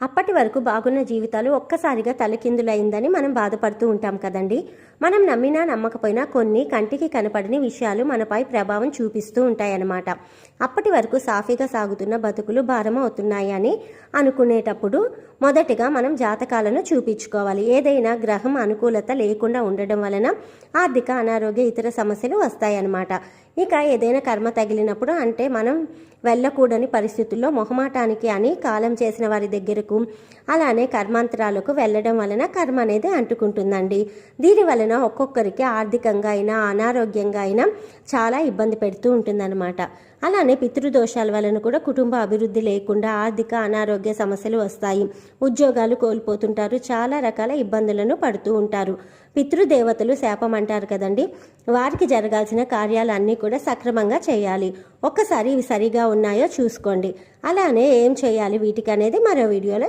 అప్పటి వరకు బాగున్న జీవితాలు ఒక్కసారిగా తలకిందులైందని మనం బాధపడుతూ ఉంటాం కదండి. మనం నమ్మినా నమ్మకపోయినా కొన్ని కంటికి కనపడని విషయాలు మనపై ప్రభావం చూపిస్తూ ఉంటాయన్నమాట. అప్పటి వరకు సాఫీగా సాగుతున్న బతుకులు భారం అవుతున్నాయి అని అనుకునేటప్పుడు మొదటిగా మనం జాతకాలను చూపించుకోవాలి. ఏదైనా గ్రహం అనుకూలత లేకుండా ఉండడం వలన ఆర్థిక అనారోగ్య ఇతర సమస్యలు వస్తాయన్నమాట. ఇక ఏదైనా కర్మ తగిలినప్పుడు అంటే మనం వెళ్ళకూడని పరిస్థితుల్లో మొహమాటానికి అని కాలం చేసిన వారి దగ్గరకు అలానే కర్మాంతరాలకు వెళ్ళడం వలన కర్మ అనేది అంటుకుంటుందండి. దీని వలన ఒక్కొక్కరికి ఆర్థికంగా అయినా అనారోగ్యంగా అయినా చాలా ఇబ్బంది పెడుతూ ఉంటుందన్నమాట. అలానే పితృదోషాల వలన కూడా కుటుంబ అభివృద్ధి లేకుండా ఆర్థిక అనారోగ్య సమస్యలు వస్తాయి. ఉద్యోగాలు కోల్పోతుంటారు. చాలా రకాల ఇబ్బందులను పడుతూ ఉంటారు. పితృదేవతలు శాపం అంటారు కదండి. వారికి జరగాల్సిన కార్యాలన్నీ కూడా సక్రమంగా చేయాలి. ఒక్కసారి ఇవి సరిగా ఉన్నాయో చూసుకోండి. అలానే ఏం చేయాలి వీటికి అనేది మరో వీడియోలో